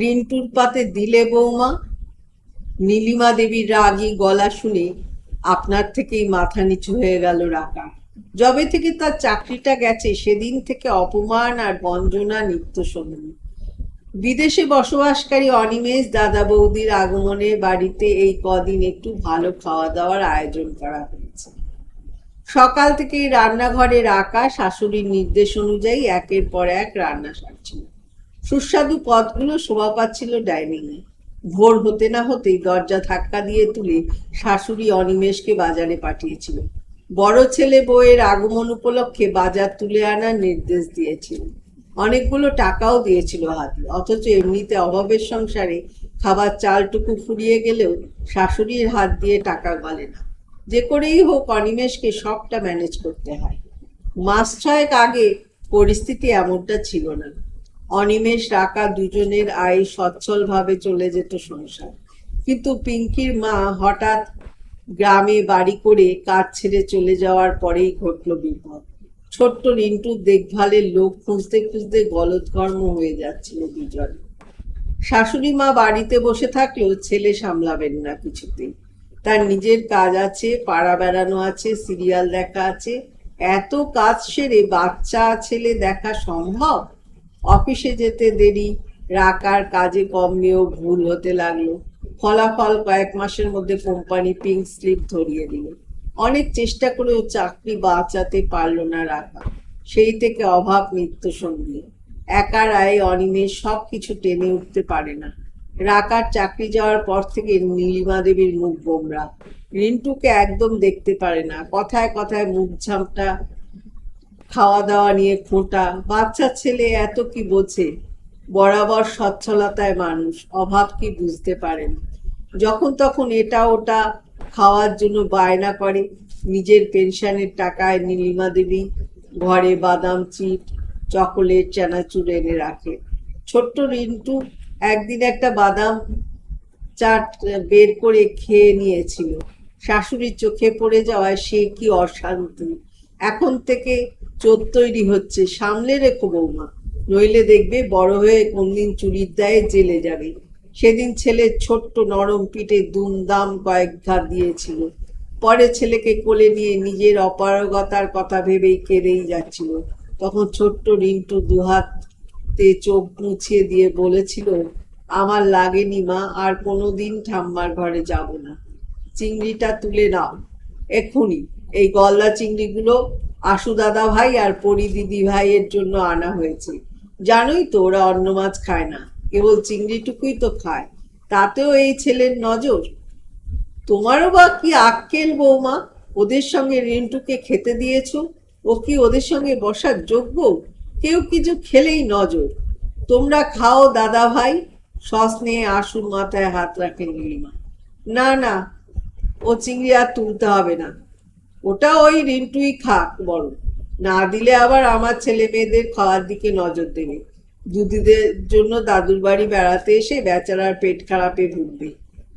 রিন্টুর পাতে দিলে বৌমা, নীলিমা দেবীর রাগী গলা শুনে আপনার থেকেই মাথা নিচু হয়ে গেল রাকা যবে থেকে তার চাকরিটা গেছে, সেদিন থেকে অপমান আর বঞ্জনা নিত্য শোনেন বিদেশে বসবাসকারী অনিমেষ দাদা বৌদির আগমনে বাড়িতে এই কদিন একটু ভালো খাওয়া দাওয়ার আয়োজন করা হয়েছে। সকাল থেকেই রান্নাঘরে রাখা শাশুড়ির নির্দেশ অনুযায়ী একের পর এক রান্না সারছিল। সুস্বাদু পদগুলো শোভা পাচ্ছিল ডাইনিংয়ে ভোর হতে না হতেই দরজা ধাক্কা দিয়ে তুলে শাশুড়ি অনিমেষকে বাজারে পাঠিয়েছিল। বড় ছেলে বউয়ের আগমন উপলক্ষে বাজার তুলে আনার নির্দেশ দিয়েছিল। অনেকগুলো টাকাও দিয়েছিল হাতে, অথচ এমনিতে অভাবের সংসারে খাবার চালটুকু ফুরিয়ে গেলেও শাশুড়ির হাত দিয়ে টাকা গলে না। যে করেই হোক অনিমেষকে সবটা ম্যানেজ করতে হয়। মাস ছয়েক আগে পরিস্থিতি এমনটা ছিল না। অনিমেষ, রাকা দুজনের আয় সচ্ছলভাবে চলে যেত সংসার। কিন্তু পিঙ্কির মা হঠাৎ গ্রামে বাড়ি করে কাজ ছেড়ে চলে যাওয়ার পরেই ঘটল বিপদ। ছোট্ট রিন্টুর দেখভালের লোক খুঁজতে খুঁজতে গলদঘর্ম হয়ে যাচ্ছিল দুজন শাশুড়ি মা বাড়িতে বসে থাকলেও ছেলে সামলাবেন না কিছুতেই। তার নিজের কাজ আছে, পাড়া বেড়ানো আছে, সিরিয়াল দেখা আছে। এত কাজ সেরে বাচ্চা ছেলে দেখা সম্ভব? অফিসে যেতে দেরি রাকার কাজে কমেও ভুল হতে লাগল। ফলাফল কয়েক মাসের মধ্যে কোম্পানি পিঙ্ক স্লিপ ধরিয়ে দিল। অনেক চেষ্টা করেও চাকরি বাঁচাতে পারল না রাখা সেই থেকে অভাব নিত্য সঙ্গী একার আয়ে অনিমেষ সব কিছু টেনে উঠতে পারে না। রাকার চাকরি যাওয়ার পর থেকে নীলিমা দেবীর মুখ গোমরা। রিন্টুকে একদম দেখতে পারে না। কথায় কথায় মুখ ঝামটা খাওয়া দাওয়া নিয়ে খোঁটা। বাচ্চা ছেলে এত কি বোঝে? বরাবর সচ্ছলতায় মানুষ, অভাব কি বুঝতে পারেন যখন তখন এটা ওটা খাওয়ার জন্য বায়না করে, নিজের পেনশনের টাকায় নীলিমা দেবী ঘরে বাদাম চিট চকোলেট, চানাচুর এনে রাখে। ছোট্ট রিন্টু একদিন একটা বাদাম চাট বের করে খেয়ে নিয়েছিল। শাশুড়ির চোখে পড়ে যাওয়ায় সে কি অশান্তি। এখন থেকে চোর তৈরি হচ্ছে। সামলে রেখো বৌমা। নইলে দেখবে বড় হয়ে কোনদিন চুরির দায়ে জেলে যাবে। সেদিন ছেলে ছোট্ট নরম পিঠে দুমদাম কয়েক ঘাত দিয়েছিল। পরে ছেলেকে কোলে নিয়ে নিজের অপারগতার কথা ভেবেই কেঁদেই যাচ্ছিল। তখন ছোট্ট রিন্টু দুহাতে চোখ মুছিয়ে দিয়ে বলেছিল, আমার লাগেনি মা, আর কোনোদিন ঠাম্মার ঘরে যাব না। চিংড়িটা তুলে নাও। এক্ষুনি এই গলদা চিংড়িগুলো আশু দাদা ভাই আর পরি দিদি ভাইয়ের জন্য আনা হয়েছে। জানোই তো ওরা অন্য মাছ খায় না, কেবল চিংড়িটুকুই তো খায়। তাতেও এই ছেলের নজর। তোমারও বা কি আক্কেল বৌমা? ওদের সঙ্গে রিন্টুকে খেতে দিয়েছ? ও কি ওদের সঙ্গে বসার যোগ্য? কেউ কিছু খেলেই নজর। তোমরা খাও দাদা ভাই, সস নিয়ে আশুর মাথায় হাত রাখেন নীলিমা। না না, ও চিংড়ি আর তুলতে হবে না। ওটা ওই রিন্টুই খাক বড় না দিলে আবার আমার ছেলে মেয়েদের খাওয়ার দিকে নজর দেবে। দুদিদের জন্য দাদুর বাড়ি বেড়াতে এসে বেচারার পেট খারাপে ভুগবে।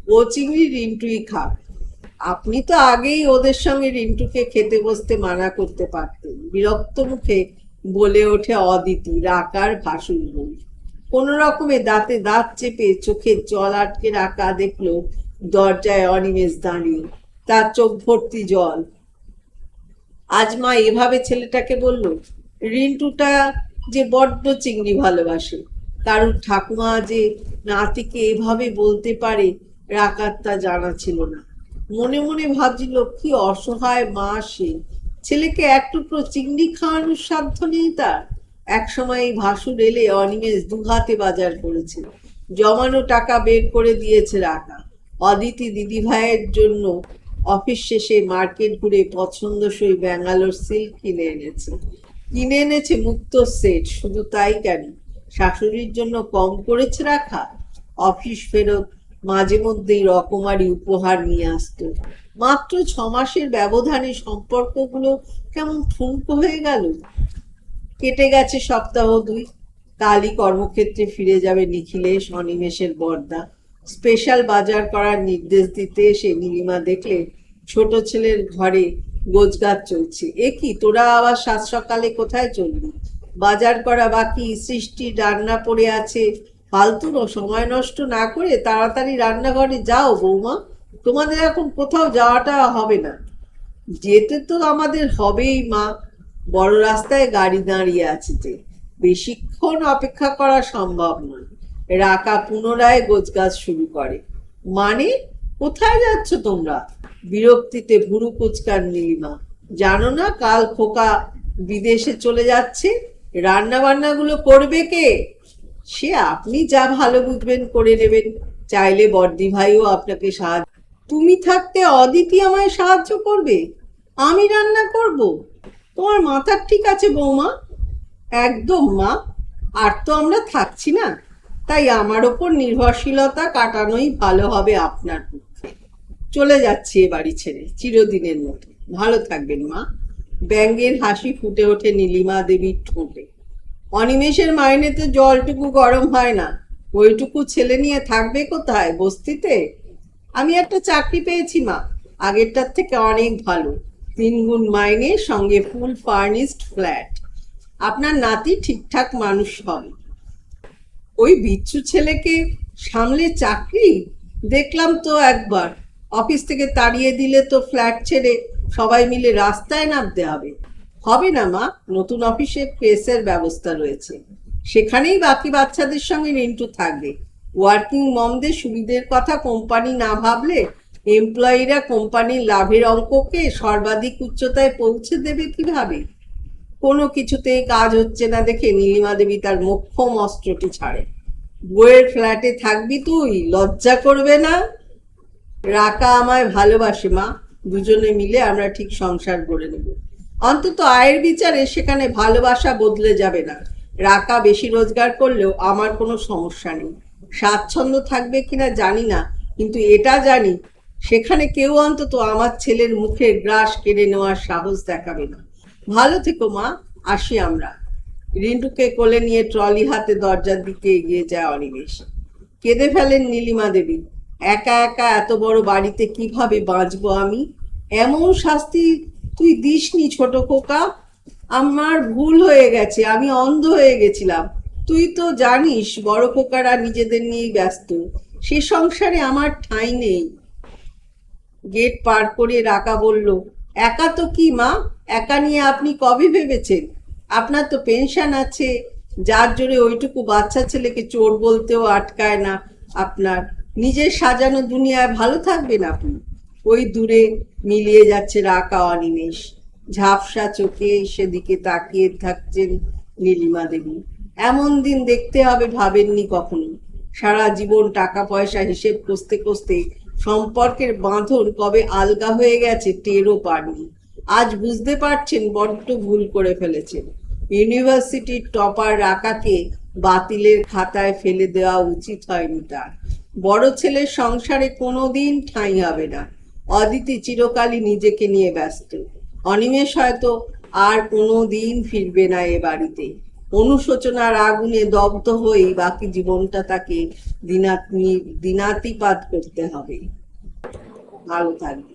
ও চিংড়ি রিন্টুই খাক। আপনি তো আগেই ওদের সঙ্গে রিন্টুকে খেতে বসতে মানা করতে পারতেন। বিরক্ত মুখে বলে ওঠে অদিতি রাকার ভাসুর বই। কোন রকমে দাঁতে দাঁত চেপে চোখের জল আটকে রাখা দেখল দরজায় অনিমেষ দাঁড়িয়ে। তার চোখ ভর্তি জল। আজ মা এভাবে ছেলেটাকে বলল, রিন্টুটা যে বড্ড চিংড়ি ভালোবাসে, কারুর ঠাকুমা যে নাতিকে এভাবে বলতে পারে রাকার তা জানা ছিল না। মনে মনে ভাবছিল কি অসহায় মা সে। ছেলেকে এক টুকরো চিংড়ি খাওয়ানোর সাধ্য নেই তার। একসময় এই ভাসুর এলে অনিমেষ দুহাতে বাজার করেছে। জমানো টাকা বের করে দিয়েছে রাকা। অদিতি দিদি ভাইয়ের জন্য অফিস শেষে মার্কেট ঘুরে পছন্দসই ব্যাঙ্গালোর সিল্ক কিনে এনেছে। কিনে এনেছে মুক্ত সেট, শুধু তাই কেন শাশুড়ির জন্য কম করেছে রাখা, অফিস ফেরত মাঝে মধ্যেই রকমারি উপহার নিয়ে আসতো। মাত্র ছ মাসের ব্যবধানে সম্পর্কগুলো কেমন ঠুনকো হয়ে গেল? কেটে গেছে সপ্তাহ দুই, কালই কর্মক্ষেত্রে ফিরে যাবে নিখিলেশ অনিমেষের বর্দা। স্পেশাল বাজার করার নির্দেশ দিতে এসে নীলিমা দেখলে, ছোট ছেলের ঘরে গোজগাছ চলছে। এ কি, তোরা আবার সাত সকালে কোথায় চলবি বাজার করা বাকি সৃষ্টি রান্না পড়ে আছে। ফালতু সময় নষ্ট না করে তাড়াতাড়ি রান্নাঘরে যাও বৌমা। তোমাদের এখন কোথাও যাওয়াটা হবে না। যেতে তো আমাদের হবেই, মা। বড় রাস্তায় গাড়ি দাঁড়িয়ে আছে যে। বেশিক্ষণ অপেক্ষা করা সম্ভব নয়। রাকা পুনরায় গোছগাছ শুরু করে। মানে কোথায় যাচ্ছ তোমরা? বিরক্তিতে ভুরু কুচকার নীলিমা। জানো না কাল খোকা বিদেশে চলে যাচ্ছে? রান্না বান্নাগুলো করবে কে? সে আপনি যা ভালো বুঝবেন করে নেবেন। চাইলে বর্দি ভাইও আপনাকে সাহায্য তুমি থাকতে অদিতি আমায় সাহায্য করবে? আমি রান্না করব? তোমার মাথার ঠিক আছে বৌমা? একদম মা, আর তো আমরা থাকছি না। তাই আমার ওপর নির্ভরশীলতা কাটানোই ভালো হবে আপনার পক্ষে। চলে যাচ্ছি এ বাড়ি ছেড়ে, চিরদিনের মতো। ভালো থাকবেন, মা। ব্যাঙ্গের হাসি ফুটে ওঠে নীলিমা দেবীর ঠোঁটে। অনিমেষের মাইনেতে জলটুকু গরম হয় না। ওইটুকু ছেলে নিয়ে থাকবে কোথায়? বস্তিতে? আমি একটা চাকরি পেয়েছি, মা। আগেরটার থেকে অনেক ভালো। তিনগুণ মাইনে, সঙ্গে ফুল ফার্নিশড ফ্ল্যাট। আপনার নাতি ঠিকঠাক মানুষ হবে। ওই বিচ্ছু ছেলেকে সামলে চাকরি? দেখলাম তো একবার। অফিস থেকে তাড়িয়ে দিলে তো ফ্ল্যাট ছেড়ে সবাই মিলে রাস্তায় নামতে হবে। হবে না, মা। নতুন অফিসে প্রেসের ব্যবস্থা রয়েছে। সেখানেই বাকি বাচ্চাদের সঙ্গে রিন্টু থাকবে। ওয়ার্কিং মমদের সুবিধের কথা কোম্পানি না ভাবলে এমপ্লয়িরা কোম্পানির লাভের অঙ্ককে সর্বাধিক উচ্চতায় পৌঁছে দেবে কীভাবে? কোনো কিছুতেই কাজ হচ্ছে না দেখে নীলিমা দেবী তার মোক্ষম অস্ত্রটি ছাড়ে। বইয়ের ফ্ল্যাটে থাকবি তুই, লজ্জা করবে না? রাকা আমায় ভালোবাসে মা, দুজনে মিলে আমরা ঠিক সংসার গড়ে নেব। অন্তত আয়ের বিচারে সেখানে ভালোবাসা বদলে যাবে না। রাকা বেশি রোজগার করলেও আমার কোনো সমস্যা নেই। স্বাচ্ছন্দ্য থাকবে কিনা জানি না, কিন্তু এটা জানি, সেখানে কেউ অন্তত আমার ছেলের মুখের গ্রাস কেড়ে নেওয়ার সাহস দেখাবে না। ভালো থেকো মা, আসি আমরা। রিন্টুকে কোলে নিয়ে ট্রলি হাতে দরজার দিকে এগিয়ে যায় অনিমেষ। কেঁদে ফেলেন নীলিমা দেবী। একা একা এত বড় বাড়িতে কীভাবে বাঁচবো আমি? এমন শাস্তি তুই দিসনি ছোট খোকা। আমার ভুল হয়ে গেছে, আমি অন্ধ হয়ে গেছিলাম। তুই তো জানিস, বড় খোকারা নিজেদের নিয়েই ব্যস্ত। সে সংসারে আমার ঠাঁই নেই। গেট পার করে রাকা বলল, একা তো কি মা? একা নিয়ে আপনি কবে ভেবেছেন? আপনার তো পেনশন আছে, যার জোরে ওইটুকু বাচ্চা ছেলেকে চোর বলতেও আটকায় না আপনার। নিজের সাজানো দুনিয়ায় ভালো থাকবেন আপনি। ওই দূরে মিলিয়ে যাচ্ছে রাকা অনিমেষ। ঝাপসা চোখে সেদিকে তাকিয়ে থাকছেন নীলিমা দেবী। এমন দিন দেখতে হবে ভাবেননি কখনো সারা জীবন টাকা পয়সা হিসেব কষতে কষতে সম্পর্কের বাঁধন কবে আলগা হয়ে গেছে টেরও পাননি। আজ বুঝতে পারছেন বড্ড ভুল করে ফেলেছেন। ইউনিভার্সিটির টপার রাকাকে বাতিলের খাতায় ফেলে দেওয়া উচিত হয়নি তার। বড় ছেলের সংসারে কোনোদিন ঠাঁই হবে না। অদিতি চিরকালই নিজেকে নিয়ে ব্যস্ত। অনিমেষ হয়তো আর কোনো দিন ফিরবে না এ বাড়িতে। অনুশোচনার আগুনে দগ্ধ হয়েই বাকি জীবনটা তাকে দিনাতি দিনাতিপাত করতে হবে। ভালো থাকবে